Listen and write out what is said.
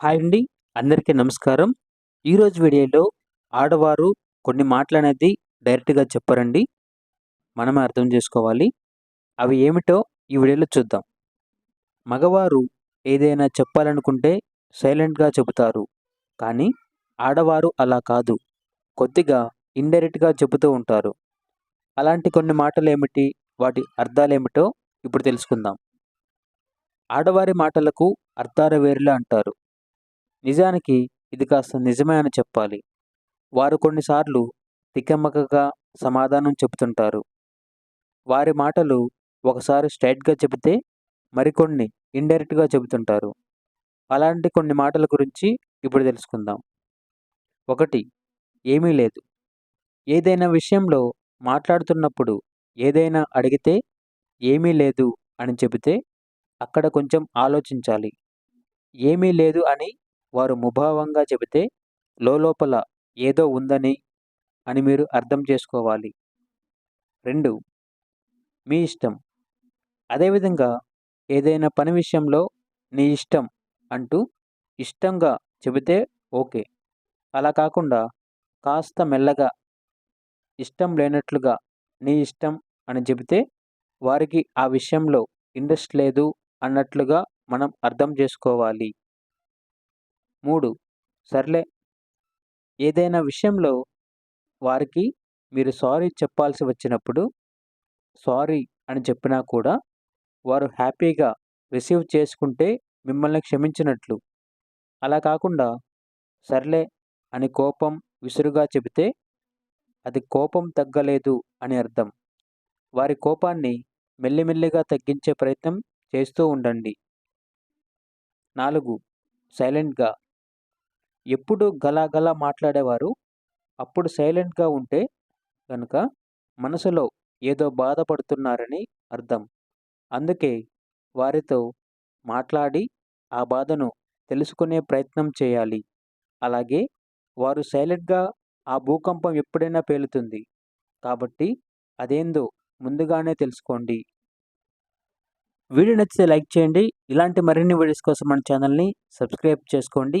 Hi అండి. అందరికీ నమస్కారం. ఈరోజు వీడియోలో ఆడవారు కొన్ని మాటలు అనేది డైరెక్ట్గా చెప్పరండి. మనమే అర్థం చేసుకోవాలి. అవి ఏమిటో ఈ వీడియోలో చూద్దాం. మగవారు ఏదైనా చెప్పాలనుకుంటే సైలెంట్గా చెబుతారు. కానీ ఆడవారు అలా కాదు. కొద్దిగా ఇండైరెక్ట్గా చెబుతూ ఉంటారు. అలాంటి కొన్ని మాటలు ఏమిటి వాటి అర్థాలు ఏమిటో ఇప్పుడు తెలుసుకుందాం. ఆడవారి మాటలకు అర్థాల వేరులా అంటారు. నిజానికి ఇది కాస్త నిజమే అని చెప్పాలి. వారు కొన్నిసార్లు తికమకగా సమాధానం చెబుతుంటారు. వారి మాటలు ఒకసారి స్ట్రైట్గా చెబితే మరికొన్ని ఇండైరెక్ట్గా చెబుతుంటారు. అలాంటి కొన్ని మాటల గురించి ఇప్పుడు తెలుసుకుందాం. ఒకటి ఏమీ లేదు. ఏదైనా విషయంలో మాట్లాడుతున్నప్పుడు ఏదైనా అడిగితే ఏమీ లేదు అని చెబితే అక్కడ కొంచెం ఆలోచించాలి. ఏమీ లేదు అని వారు ముభావంగా చెబితే లోపల ఏదో ఉందని అని మీరు అర్థం చేసుకోవాలి. రెండు మీ ఇష్టం. అదేవిధంగా ఏదైనా పని విషయంలో నీ ఇష్టం అంటూ ఇష్టంగా చెబితే ఓకే. అలా కాకుండా కాస్త మెల్లగా ఇష్టం లేనట్లుగా నీ ఇష్టం అని చెబితే వారికి ఆ విషయంలో ఇంట్రెస్ట్ లేదు అన్నట్లుగా మనం అర్థం చేసుకోవాలి. మూడు. సర్లే. ఏదైనా విషయంలో వారికి మీరు సారీ చెప్పాల్సి వచ్చినప్పుడు సారీ అని చెప్పినా కూడా వారు హ్యాపీగా రిసీవ్ చేసుకుంటే మిమ్మల్ని క్షమించినట్లు. అలా కాకుండా సర్లే అని కోపం విసురుగా చెబితే అది కోపం తగ్గలేదు అని అర్థం. వారి కోపాన్ని మెల్లిమెల్లిగా తగ్గించే ప్రయత్నం చేస్తూ ఉండండి. నాలుగు. సైలెంట్గా ఎప్పుడు గలాగలా మాట్లాడేవారు అప్పుడు సైలెంట్గా ఉంటే కనుక మనసులో ఏదో బాధపడుతున్నారని అర్థం. అందుకే వారితో మాట్లాడి ఆ బాధను తెలుసుకునే ప్రయత్నం చేయాలి. అలాగే వారు సైలెంట్గా ఆ భూకంపం ఎప్పుడైనా పేలుతుంది. కాబట్టి అదేందో ముందుగానే తెలుసుకోండి. వీడియో నచ్చితే లైక్ చేయండి. ఇలాంటి మరిన్ని వీడియోస్ కోసం మన ఛానల్ని సబ్స్క్రైబ్ చేసుకోండి.